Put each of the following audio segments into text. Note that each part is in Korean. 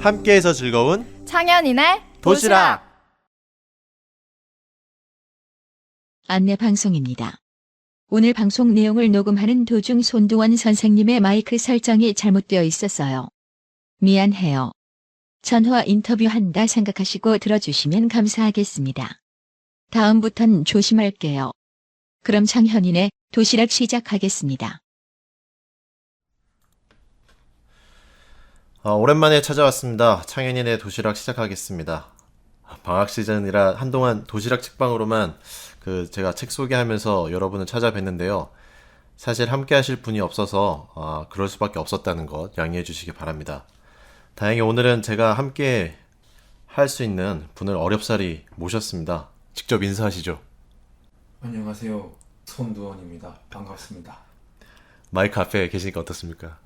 함께해서 즐거운 창현이네 도시락. 안내 방송입니다. 오늘 방송 내용을 녹음하는 도중 손두원 선생님의 마이크 설정이 잘못되어 있었어요. 미안해요. 전화 인터뷰한다 생각하시고 들어주시면 감사하겠습니다. 다음부턴 조심할게요. 그럼 창현이네 도시락 시작하겠습니다. 아, 오랜만에 찾아왔습니다. 창현이네 도시락 시작하겠습니다. 방학 시즌이라 한동안 도시락 책방으로만 그 제가 책 소개하면서 여러분을 찾아뵀는데요. 사실 함께 하실 분이 없어서 아, 그럴 수밖에 없었다는 것 양해해 주시기 바랍니다. 다행히 오늘은 제가 함께 할 수 있는 분을 어렵사리 모셨습니다. 직접 인사하시죠. 안녕하세요. 손두원입니다. 반갑습니다. 마이크 앞에 계시니까 어떻습니까?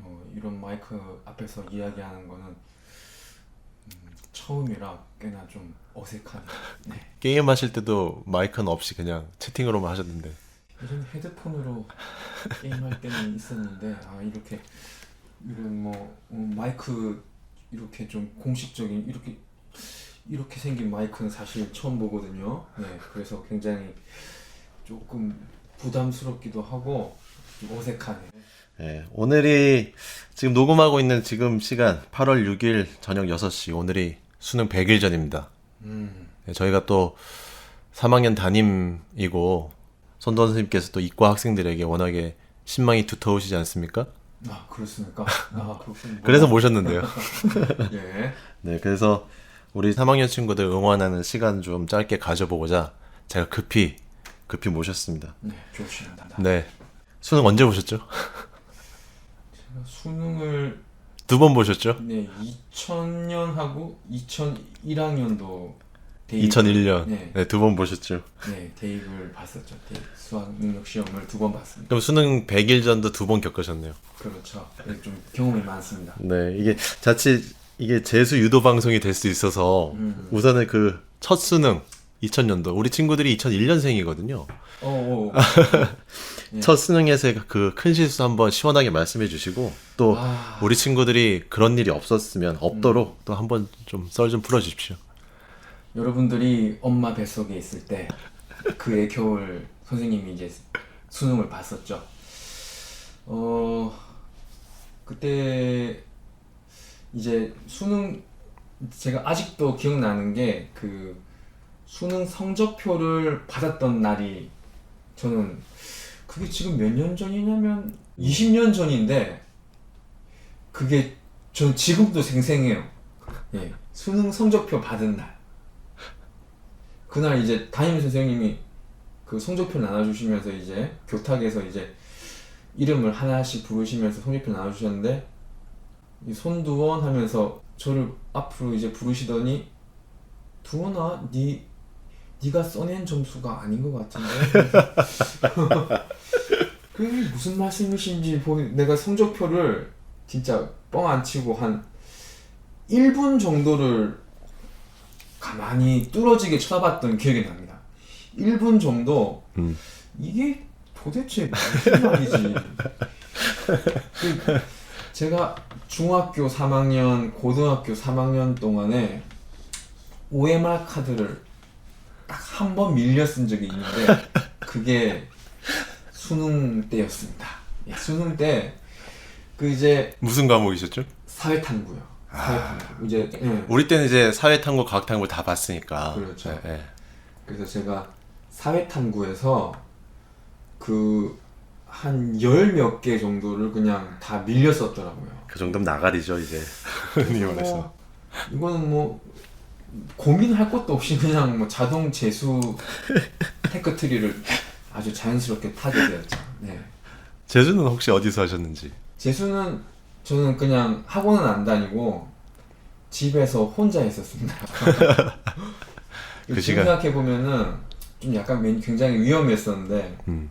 어, 이런 마이크 앞에서 이야기하는 거는 음, 처음이라 꽤나 좀 어색하네요. 네. 게임 하실 때도 마이크는 없이 그냥 채팅으로만 하셨는데 예전에 헤드폰으로 게임할 때는 있었는데 아 이렇게 이런 뭐 어, 마이크 이렇게 좀 공식적인 이렇게 이렇게 생긴 마이크는 사실 처음 보거든요. 네, 그래서 굉장히 조금 부담스럽기도 하고 좀 어색하네요. 예, 오늘이 지금 녹음하고 있는 지금 시간 8월 6일 저녁 6시 오늘이 수능 100일 전입니다. 음. 예, 저희가 또 3학년 담임이고 손던 선생님께서 또 이과 학생들에게 워낙에 신망이 두터우시지 않습니까? 아 그렇습니까? 아 그렇군요. 그래서 모셨는데요. 예. 네, 그래서 우리 3학년 친구들 응원하는 시간 좀 짧게 가져보고자 제가 급히 급히 모셨습니다. 네, 좋습니다. 네. 수능 언제 보셨죠? 수능을 두 번 보셨죠? 네 2000년하고 2001학년도 대입 2001년. 네, 네, 두 번 보셨죠. 네 대입을 봤었죠. 대입 수학 능력 시험을 두 번 봤습니다. 그럼 수능 100일 전도 두 번 겪으셨네요. 그렇죠. 네, 좀 경험이 많습니다. 네, 이게 자칫 이게 재수 유도 방송이 될 수 있어서 음. 우선은 그 첫 수능 2000년도 우리 친구들이 2001년생이거든요. 어, 어. 네. 첫 수능에서의 그 큰 실수 한번 시원하게 말씀해 주시고 또 아, 우리 친구들이 그런 일이 없었으면 없도록 또 한번 좀 썰 좀 풀어 주십시오. 여러분들이 엄마 뱃속에 있을 때 그의 겨울 선생님이 이제 수능을 봤었죠. 어 그때 이제 수능 제가 아직도 기억나는 게 그 수능 성적표를 받았던 날이 저는 그게 지금 몇 년 전이냐면 20년 전인데 그게 전 지금도 생생해요. 예. 수능 성적표 받은 날. 그날 이제 담임 선생님이 그 성적표 나눠주시면서 이제 교탁에서 이제 이름을 하나씩 부르시면서 성적표 나눠주셨는데 이 손두원 하면서 저를 앞으로 이제 부르시더니 두원아 니 니가 써낸 점수가 아닌 것 같은데 그게 무슨 말씀이신지 보니 내가 성적표를 진짜 뻥 안 치고 한 1분 정도를 가만히 뚫어지게 쳐다봤던 기억이 납니다. 1분 정도 음. 이게 도대체 무슨 말이지? 그 제가 중학교 3학년, 고등학교 3학년 동안에 OMR 카드를 딱 한 번 밀려 쓴 적이 있는데 그게 수능 때였습니다. 예, 수능 때 그 이제 무슨 과목이셨죠? 사회탐구요. 사회탐구. 이제 예. 우리 때는 이제 사회탐구, 과학탐구 다 봤으니까. 그렇죠. 네, 네. 그래서 제가 사회탐구에서 그 한 열 몇 개 정도를 그냥 다 밀렸었더라고요. 그 정도면 나가리죠 이제. 말해서. 뭐, 이거는 뭐 고민할 것도 없이 그냥 뭐 자동 재수 테크트리를 아주 자연스럽게 타게 되었죠. 네. 재수는 혹시 어디서 하셨는지? 재수는 저는 그냥 학원은 안 다니고 집에서 혼자 했었습니다. 그 지금 시간. 생각해 보면은 좀 약간 맨- 굉장히 위험했었는데 음.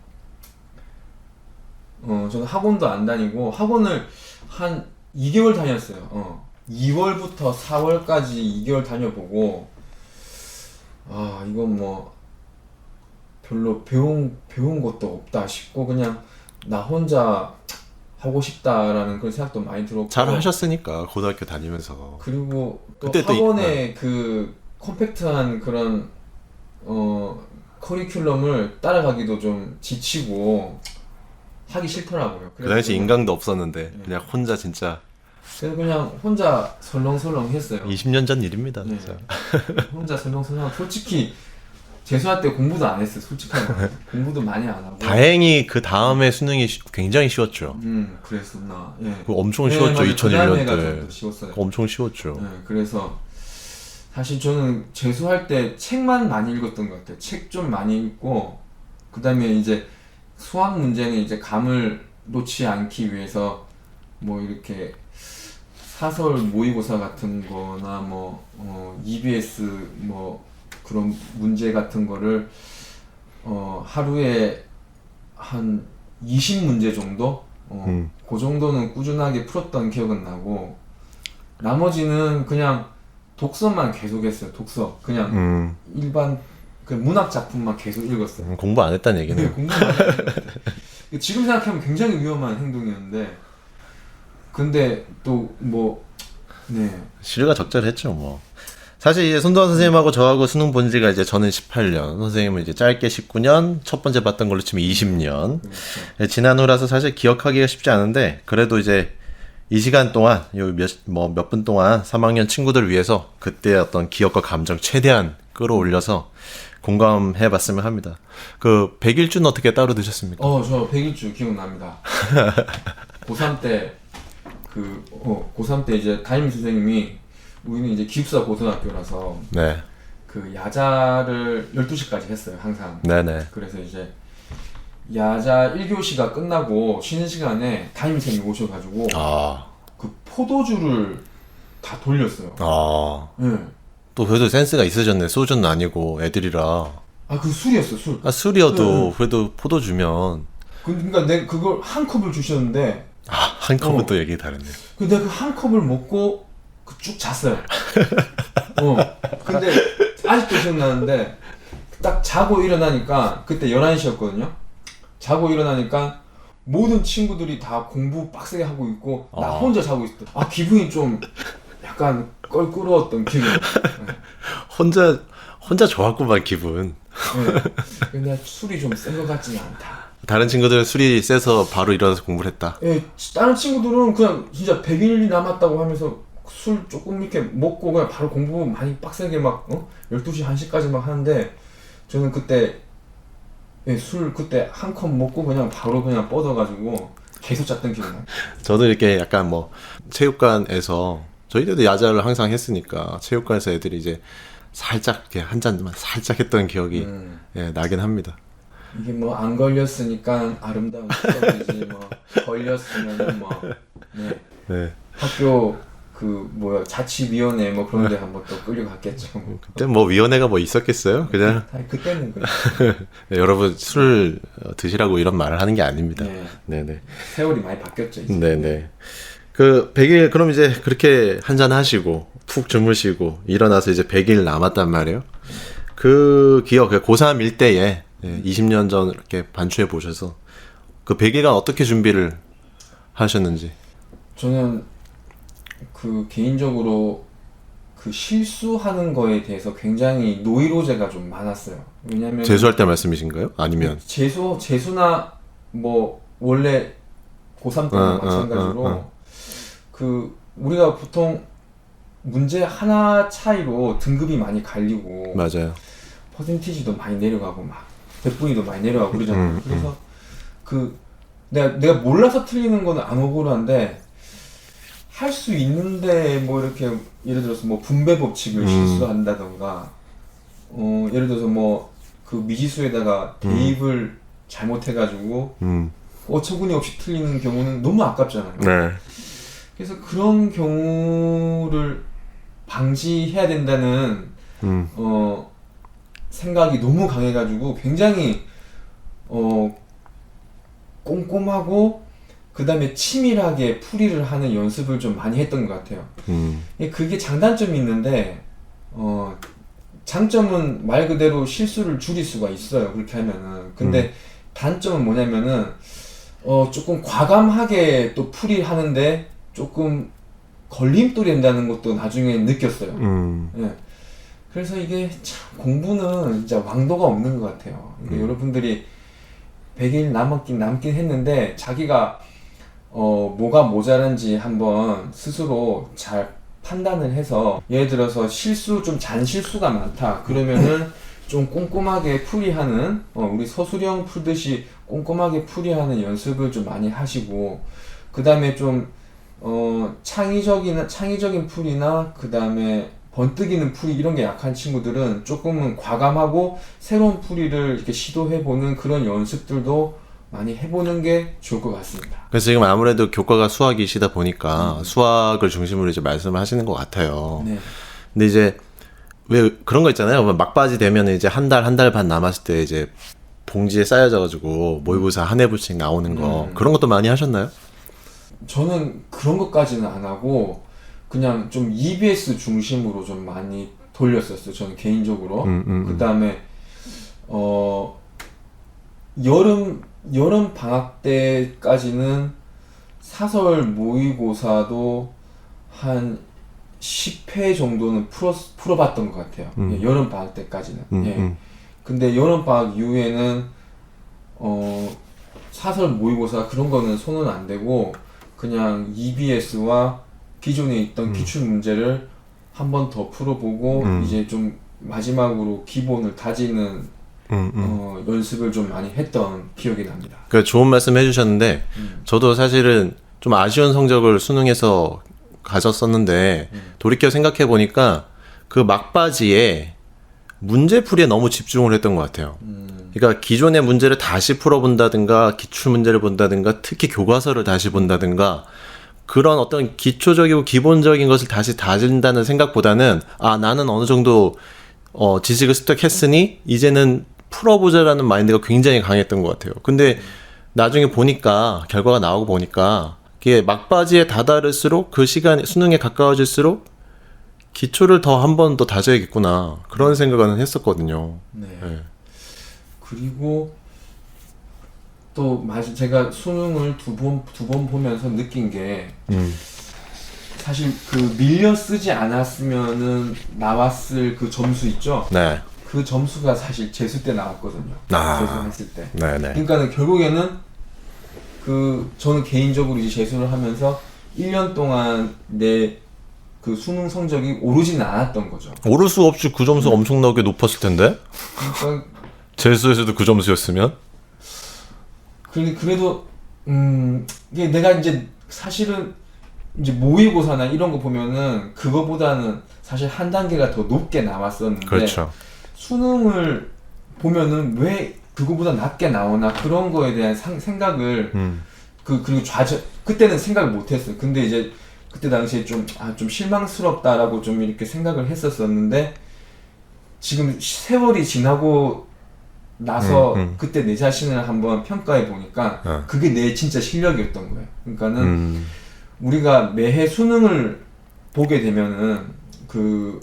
어 저는 학원도 안 다니고 학원을 한 2개월 다녔어요. 어. 2월부터 4월까지 2개월 다녀보고 아 이건 뭐 별로 배운 배운 것도 없다 싶고 그냥 나 혼자 하고 싶다라는 그런 생각도 많이 들었고 잘 하셨으니까 고등학교 다니면서 그리고 또 그때 또 이- 학원의 그 컴팩트한 그런 어 커리큘럼을 따라가기도 좀 지치고 하기 싫더라고요. 그 당시 인강도 없었는데 네. 그냥 혼자 진짜 그래서 그냥 혼자 설렁설렁 했어요. 20년 전 일입니다 네. 진짜. 혼자 설렁설렁 솔직히 재수할 때 공부도 안 했어요. 솔직하게 말해서. 공부도 많이 안 하고. 다행히 그 다음에 수능이 쉬- 굉장히 쉬웠죠. 음 그랬었나. 예. 그거 엄청 네, 쉬웠죠 맞아요. 2001년 그다음에가 때. 좀더 쉬웠어요. 그거 엄청 쉬웠죠. 네, 그래서 사실 저는 재수할 때 책만 많이 읽었던 것 같아요. 책 좀 많이 읽고 그다음에 이제 수학 문제는 이제 감을 놓지 않기 위해서 뭐 이렇게 사설 모의고사 같은 거나 뭐 어, EBS 뭐 그런 문제 같은 거를 어, 하루에 한 20문제 정도 어, 음. 그 정도는 꾸준하게 풀었던 기억은 나고 나머지는 그냥 독서만 계속했어요. 독서 그냥 음, 일반 그 문학 작품만 계속 읽었어요. 음, 공부 안 했다는 네, 얘기네요. 공부 많이 했어요. 지금 생각하면 굉장히 위험한 행동이었는데 근데 또 뭐 네. 실가 적절했죠 뭐. 사실 이제 손도원 선생님하고 저하고 수능 본 지가 이제 저는 18년, 선생님은 이제 짧게 19년, 첫 번째 봤던 걸로 치면 20년. 그렇죠. 예, 지난 후라서 사실 기억하기가 쉽지 않은데 그래도 이제 이 시간 동안 요 몇 뭐 몇 분 동안 3학년 친구들 위해서 그때 어떤 기억과 감정 최대한 끌어올려서 공감해 봤으면 합니다. 그 백일주는 어떻게 따로 드셨습니까? 어, 저 백일주 기억납니다. 고3 때, 그, 어, 고3 때 이제 담임 선생님이, 우리는 이제 기숙사 고등학교라서, 네. 그 야자를 12시까지 했어요, 항상. 네네. 그래서 이제, 야자 1교시가 끝나고 쉬는 시간에 담임 선생님이 오셔가지고, 아, 그 포도주를 다 돌렸어요. 아. 예. 또 그래도 센스가 있으셨네. 소주는 아니고 애들이라. 아, 그 술이었어, 술. 아, 술이어도 그래도 포도 주면 그- 그러니까 내 그걸 한 컵을 주셨는데, 아, 한 컵은 어. 또 얘기. 그 내가 그한 컵을 먹고 그 쭉 잤어요. 어. 근데 아직도 기억나는데 딱 자고 일어나니까 그때 11시였거든요. 자고 일어나니까 모든 친구들이 다 공부 빡세게 하고 있고 나 아. 혼자 자고 있었다. 아 기분이 좀 약간 껄끄러웠던 기분. 혼자 혼자 좋았구만 기분. 네. 근데 술이 좀 센 것 같지는 않다. 다른 친구들은 술이 세서 바로 일어나서 공부를 했다. 예, 다른 친구들은 그냥 진짜 100일이 남았다고 하면서 술 조금 이렇게 먹고 그냥 바로 공부 많이 빡세게 막 어? 12시 1시까지 막 하는데 저는 그때 예, 술 그때 한 컵 먹고 그냥 바로 그냥 뻗어가지고 계속 잤던 기억이 나요. 저도 이렇게 약간 뭐 체육관에서 저희들도 야자를 항상 했으니까 체육관에서 애들이 이제 살짝 이렇게 한 잔만 살짝 했던 기억이 음, 예, 나긴 합니다. 이게 뭐 안 걸렸으니까 아름다운 추억이지 뭐 걸렸으면 뭐 네. 네. 학교 그 뭐야 자치위원회 뭐 그런 데 한번 또 끌려갔겠죠. 그때 뭐 위원회가 뭐 있었겠어요? 그냥 아니, 그때는. 네, 여러분 술 어, 드시라고 이런 말을 하는 게 아닙니다. 네. 네네. 세월이 많이 바뀌었죠 이제. 네네. 그 100일 그럼 이제 그렇게 한잔 하시고 푹 주무시고 일어나서 이제 100일 남았단 말이에요. 그 기억, 그 고3 일 때에 20년 전 이렇게 반추해 보셔서 그 100일간 어떻게 준비를 하셨는지. 저는 그 개인적으로 그 실수하는 거에 대해서 굉장히 노이로제가 좀 많았어요. 왜냐면 재수할 때 말씀이신가요? 아니면 재수 재수나 뭐 원래 고3 때나 어, 어, 마찬가지로 어, 어. 그 우리가 보통 문제 하나 차이로 등급이 많이 갈리고 맞아요. 퍼센티지도 많이 내려가고 막 백분위도 많이 내려가고 그러잖아요. 음, 그래서 그 내가 내가 몰라서 틀리는 거는 안 억울한데 할 수 있는데 뭐 이렇게 예를 들어서 뭐 분배 법칙을 음. 실수한다던가 어 예를 들어서 뭐 그 미지수에다가 대입을 잘못해가지고 음. 어처구니 없이 틀리는 경우는 너무 아깝잖아요. 네. 그래서 그런 경우를 방지해야 된다는 음. 어 생각이 너무 강해가지고 굉장히 어 꼼꼼하고 그 다음에 치밀하게 풀이를 하는 연습을 좀 많이 했던 것 같아요. 음. 예, 그게 장단점이 있는데 어 장점은 말 그대로 실수를 줄일 수가 있어요. 그렇게 하면은 근데 단점은 뭐냐면은 어, 조금 과감하게 또 풀이 하는데 조금 걸림돌이 된다는 것도 나중에 느꼈어요. 음. 예. 그래서 이게 참 공부는 진짜 왕도가 없는 것 같아요. 음. 여러분들이 100일 남았긴 남긴 했는데 자기가 어, 뭐가 모자란지 한번 스스로 잘 판단을 해서 예를 들어서 실수 좀 잔실수가 많다. 그러면은 좀 꼼꼼하게 풀이하는 어, 우리 서술형 풀듯이 꼼꼼하게 풀이하는 연습을 좀 많이 하시고 그 다음에 좀 어, 창의적인 창의적인 풀이나 그 다음에 번뜩이는 풀이 이런 게 약한 친구들은 조금은 과감하고 새로운 풀이를 이렇게 시도해 보는 그런 연습들도 많이 해보는 게 좋을 것 같습니다. 그래서 지금 아무래도 교과가 수학이시다 보니까 수학을 중심으로 이제 말씀을 하시는 것 같아요. 네. 근데 이제 왜 그런 거 있잖아요. 뭐 막바지 되면 이제 한 달 한 달 반 남았을 때 이제 봉지에 쌓여져가지고 모의고사 한 해불씩 나오는 거 음. 그런 것도 많이 하셨나요? 저는 그런 것까지는 안 하고 그냥 좀 EBS 중심으로 좀 많이 돌렸었어요. 저는 개인적으로. 음, 음, 음. 그 다음에 어 여름 여름 방학 때까지는 사설 모의고사도 한 10회 정도는 풀어 풀어봤던 것 같아요. 음. 예, 여름 방학 때까지는. 음, 예. 음. 근데 여름 방학 이후에는 어 사설 모의고사 그런 거는 손은 안 대고 그냥 EBS와 기존에 있던 음. 기출 문제를 한 번 더 풀어보고 음. 이제 좀 마지막으로 기본을 다지는 음, 음. 어, 연습을 좀 많이 했던 기억이 납니다. 그 좋은 말씀 해주셨는데 음. 저도 사실은 좀 아쉬운 성적을 수능에서 가졌었는데 음. 돌이켜 생각해 보니까 그 막바지에 문제풀이에 너무 집중을 했던 것 같아요. 음, 그러니까 기존의 문제를 다시 풀어본다든가 기출 문제를 본다든가 특히 교과서를 다시 본다든가 그런 어떤 기초적이고 기본적인 것을 다시 다진다는 생각보다는 아 나는 어느 정도 어, 지식을 습득했으니 이제는 풀어보자라는 마인드가 굉장히 강했던 것 같아요. 근데 나중에 보니까 결과가 나오고 보니까 이게 막바지에 다다를수록 그 시간 수능에 가까워질수록 기초를 더 한 번 더 다져야겠구나 그런 생각은 했었거든요. 네. 네. 그리고 또 마지 제가 수능을 두 번 두 번 보면서 느낀 게 음. 사실 그 밀려 쓰지 않았으면은 나왔을 그 점수 있죠. 네. 그 점수가 사실 재수 때 나왔거든요. 아. 재수했을 때. 네네. 그러니까는 결국에는 그 저는 개인적으로 이제 재수를 하면서 1년 동안 내 그 수능 성적이 오르지는 않았던 거죠. 오를 수 없이 그 점수 엄청나게 높았을 텐데 그러니까 재수에서도 그 점수였으면 그래- 그래도 음 이게 내가 이제 사실은 이제 모의고사나 이런 거 보면은 그거보다는 사실 한 단계가 더 높게 나왔었는데 그렇죠. 수능을 보면은 왜 그거보다 낮게 나오나 그런 거에 대한 상- 생각을 음. 그 그리고 좌절 그때는 생각을 못했어요. 근데 이제 그때 당시에 좀 아 좀 실망스럽다라고 좀 이렇게 생각을 했었었는데 지금 세월이 지나고 나서 음, 음. 그때 내 자신을 한번 평가해 보니까 어. 그게 내 진짜 실력이었던 거예요. 그러니까는 음. 우리가 매해 수능을 보게 되면은 그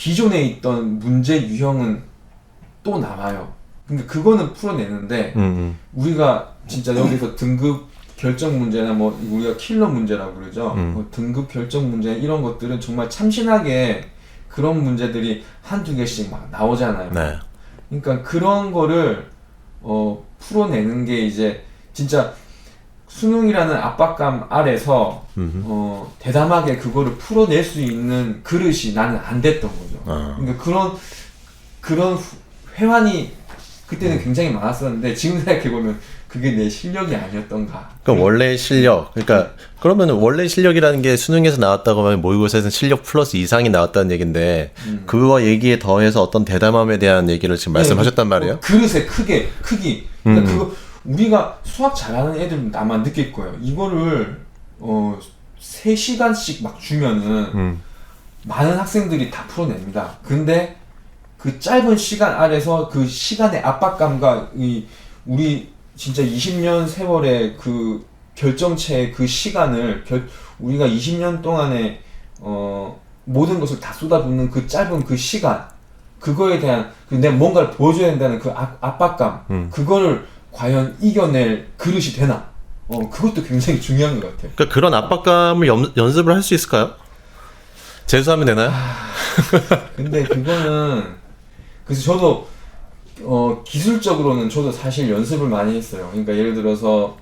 기존에 있던 문제 유형은 또 나와요. 그러니까 그거는 풀어내는데 음. 음. 우리가 진짜 여기서 등급 결정 문제나 뭐 우리가 킬러 문제라고 그러죠. 음. 뭐 등급 결정 문제 이런 것들은 정말 참신하게 그런 문제들이 한두 개씩 막 나오잖아요. 네. 그러니까 그런 거를 어 풀어내는 게 이제 진짜 수능이라는 압박감 아래서 음. 어 대담하게 그거를 풀어낼 수 있는 그릇이 나는 안 됐던 거죠. 아. 그러니까 그런 그런 후- 회환이 그때는 음. 굉장히 많았었는데 지금 생각해 보면 그게 내 실력이 아니었던가. 그러니까 원래 실력. 그러니까 그러면 원래 실력이라는 게 수능에서 나왔다고 하면 모의고사에서는 실력 플러스 이상이 나왔다는 얘기인데 음. 그거와 얘기에 더해서 어떤 대담함에 대한 얘기를 지금 말씀하셨단 네, 말이에요. 어, 그릇의 크게 크기. 그러니까 음. 그거 우리가 수학 잘하는 애들 아마 느낄 거예요. 이거를 어 3시간씩 막 주면은 음. 많은 학생들이 다 풀어냅니다. 근데 그 짧은 시간 아래서 그 시간의 압박감과 이 우리 진짜 20년 세월의 그 결정체의 그 시간을 결, 우리가 20년 동안에 어 모든 것을 다 쏟아붓는 그 짧은 그 시간 그거에 대한 그 내가 뭔가를 보여줘야 된다는 그 압, 압박감 음. 그거를 과연 이겨낼 그릇이 되나? 어, 그것도 굉장히 중요한 것 같아요. 그러니까 그런 압박감을 연, 연습을 할 수 있을까요? 재수하면 되나요? 근데 그거는 그래서 저도 어 기술적으로는 저도 사실 연습을 많이 했어요. 그러니까 예를 들어서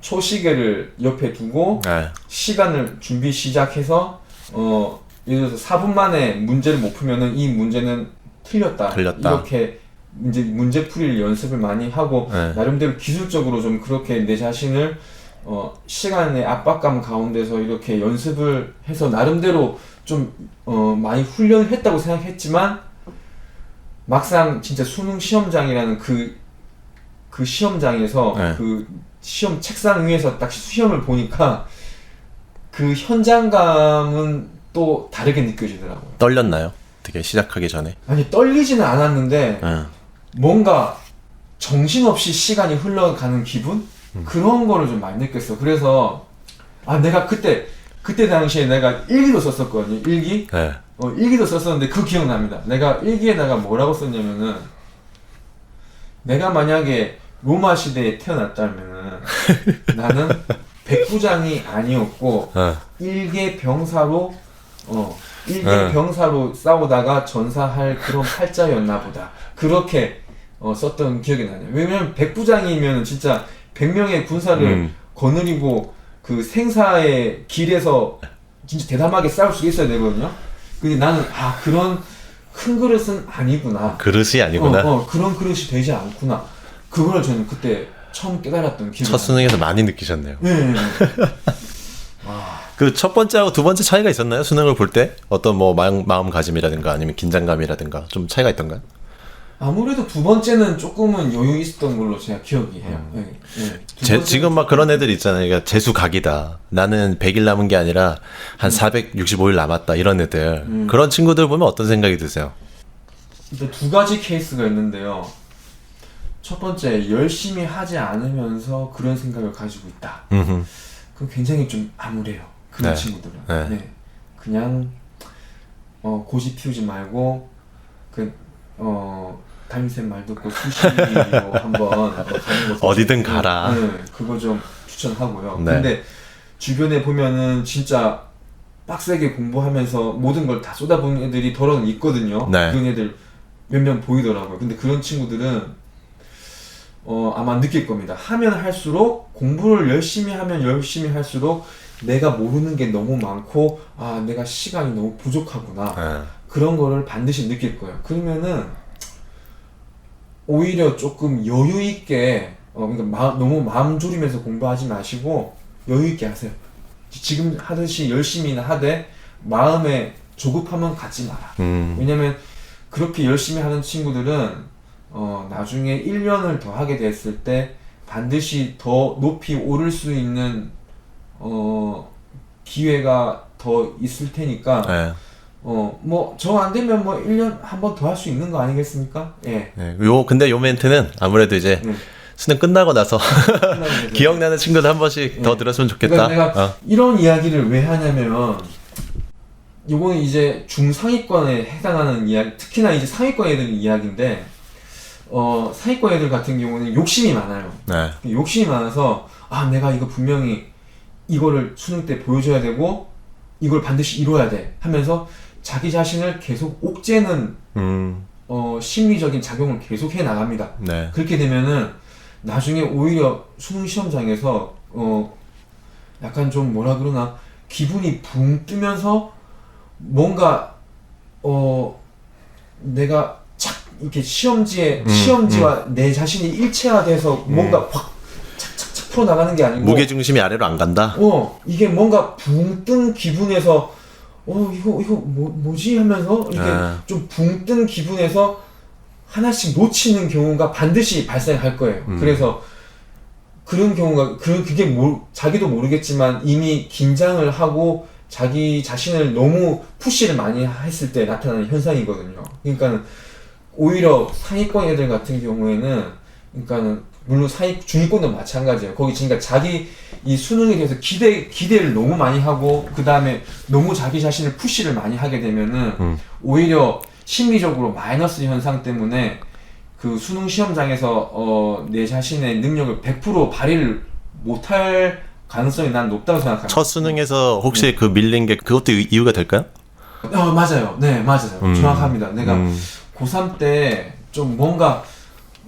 초시계를 옆에 두고 네. 시간을 준비 시작해서 어 예를 들어서 4분 만에 문제를 못 풀면은 이 문제는 틀렸다. 틀렸다. 이렇게 이제 문제 풀이를 연습을 많이 하고 네. 나름대로 기술적으로 좀 그렇게 내 자신을 어, 시간의 압박감 가운데서 이렇게 연습을 해서 나름대로 좀 어, 많이 훈련을 했다고 생각했지만 막상 진짜 수능 시험장이라는 그, 그 시험장에서 네. 그 시험 책상 위에서 딱 시험을 보니까 그 현장감은 또 다르게 느껴지더라고요. 떨렸나요? 되게 시작하기 전에. 아니 떨리지는 않았는데 네. 뭔가 정신없이 시간이 흘러가는 기분? 그런 거를 좀 많이 느꼈어. 그래서, 아, 내가 그때, 그때 당시에 내가 일기도 썼었거든요. 일기? 네. 어, 일기도 썼었는데 그 기억납니다. 내가 일기에다가 뭐라고 썼냐면은, 내가 만약에 로마 시대에 태어났다면은, 나는 백부장이 아니었고, 어. 일개 병사로 어 일개 네. 병사로 싸우다가 전사할 그런 팔자였나 보다 그렇게 어, 썼던 기억이 나요 왜냐면 백부장이면 진짜 100명의 군사를 음. 거느리고 그 생사의 길에서 진짜 대담하게 싸울 수 있어야 되거든요 근데 나는 아 그런 큰 그릇은 아니구나 그릇이 아니구나. 어, 어, 그런 그릇이 되지 않구나 그걸 저는 그때 처음 깨달았던 기억이 첫 수능에서 많이 느끼셨네요. 네, 네, 네. 그 첫 번째하고 두 번째 차이가 있었나요? 수능을 볼 때 어떤 뭐 마음, 마음가짐이라든가 아니면 긴장감이라든가 좀 차이가 있던가요? 아무래도 두 번째는 조금은 여유 있었던 걸로 제가 기억이 해요. 네, 네. 두 음. 제, 지금 막 그런 애들 있잖아요. 그러니까 재수 각이다. 나는 100일 남은 게 아니라 한 465일 남았다. 이런 애들. 음. 그런 친구들 보면 어떤 생각이 드세요? 일단 두 가지 케이스가 있는데요. 첫 번째 열심히 하지 않으면서 그런 생각을 가지고 있다. 음흠. 그럼 굉장히 좀 암울해요. 그런 네. 친구들은. 네. 네. 그냥 어, 고집 피우지 말고 그 어, 담임쌤 말 듣고 수시로 한번 어, 가는 거 어디든 가라. 네, 그거 좀 추천하고요. 네. 근데 주변에 보면은 진짜 빡세게 공부하면서 모든 걸 다 쏟아부은 애들이 더러는 있거든요. 네. 그런 애들 몇 명 보이더라고요. 근데 그런 친구들은 어, 아마 느낄 겁니다. 하면 할수록 공부를 열심히 하면 열심히 할수록 내가 모르는 게 너무 많고 아 내가 시간이 너무 부족하구나 네. 그런 거를 반드시 느낄 거예요. 그러면은 오히려 조금 여유 있게 어 그러니까 마- 너무 마음 졸이면서 공부하지 마시고 여유 있게 하세요. 지금 하듯이 열심히나 하되 마음에 조급함은 갖지 마라. 음. 왜냐면 그렇게 열심히 하는 친구들은 어 나중에 1년을 더 하게 됐을 때 반드시 더 높이 오를 수 있는 어 기회가 더 있을 테니까 네. 어, 뭐, 저 안 되면 뭐, 1년 한 번 더 할 수 있는 거 아니겠습니까? 예. 네. 요 근데 요 멘트는 아무래도 이제 네. 수능 끝나고 나서 기억나는 친구들 한 번씩 더 네. 들었으면 좋겠다. 그러니까 내가 어. 이런 이야기를 왜 하냐면, 요거는 이제 중상위권에 해당하는 이야기, 특히나 이제 상위권 애들 이야기인데, 어, 상위권 애들 같은 경우는 욕심이 많아요. 네. 욕심이 많아서, 아, 내가 이거 분명히 이거를 수능 때 보여줘야 되고, 이걸 반드시 이뤄야 돼. 하면서 자기 자신을 계속 옥죄는, 음. 어, 심리적인 작용을 계속 해 나갑니다. 네. 그렇게 되면은 나중에 오히려 수능 시험장에서 어 약간 좀 뭐라 그러나 기분이 붕 뜨면서 뭔가 어 내가 착 이렇게 시험지에 음, 시험지와 내 자신이 일체화돼서 뭔가 확 착착착 풀어 나가는 게 아니고 무게 중심이 아래로 안 간다. 어 이게 뭔가 붕 뜬 기분에서 어 이거 이거 뭐 뭐지 하면서 이렇게 아. 좀붕 뜬 기분에서 하나씩 놓치는 경우가 반드시 발생할 거예요. 음. 그래서 그런 경우가 그 그게 모, 자기도 모르겠지만 이미 긴장을 하고 자기 자신을 너무 푸시를 많이 했을 때 나타나는 현상이거든요. 그러니까는 오히려 상위권 애들 같은 경우에는 그러니까는 물론 상위 중위권도 마찬가지예요. 거기 그러니까 자기 이 수능에 대해서 기대 기대를 너무 많이 하고 그 다음에 너무 자기 자신을 푸시를 많이 하게 되면은 음. 오히려 심리적으로 마이너스 현상 때문에 그 수능 시험장에서 어, 내 자신의 능력을 100% 발휘를 못할 가능성이 난 높다고 생각합니다. 첫 수능에서 혹시 그 밀린 게 그것도 이- 이유가 될까요? 어, 맞아요. 네, 맞아요. 음. 정확합니다. 내가 음. 고3 때 좀 뭔가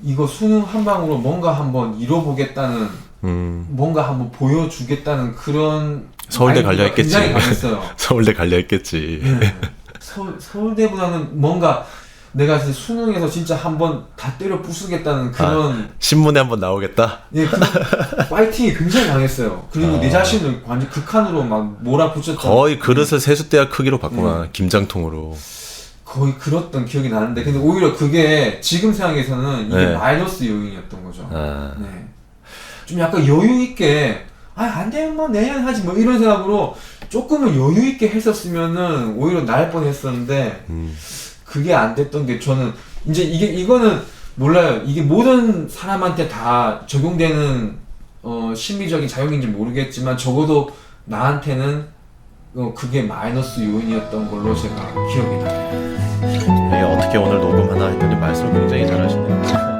이거 수능 한 방으로 뭔가 한번 이뤄보겠다는 음. 뭔가 한번 보여주겠다는 그런 서울대 갈려 강했어요. 서울대 갈려 했겠지. 네. 서, 서울대보다는 뭔가 내가 진짜 수능에서 진짜 한번 다 때려 부수겠다는 그런 신문에 한번 나오겠다. 예, 그 파이팅이 굉장히 강했어요. 그리고 내 아. 자신을 완전 극한으로 막 몰아붙였던 거의 그릇을 세숫대야 크기로 바꾸만 김장통으로. 거의 그랬던 기억이 나는데 근데 오히려 그게 지금 생각해서는 이게 네. 마이너스 요인이었던 거죠. 아. 네. 좀 약간 여유 있게 아안 되면 뭐 내년 하지 뭐 이런 생각으로 조금은 여유 있게 했었으면은 오히려 나을 뻔했었는데 음. 그게 안 됐던 게 저는 이제 이게 이거는 몰라요. 이게 모든 사람한테 다 적용되는 어, 심리적인 작용인지 모르겠지만 적어도 나한테는 어, 그게 마이너스 요인이었던 걸로 제가 기억이 나요. 이게 어떻게 오늘 녹음 하나 했더니 말씀을 굉장히 잘하시네요.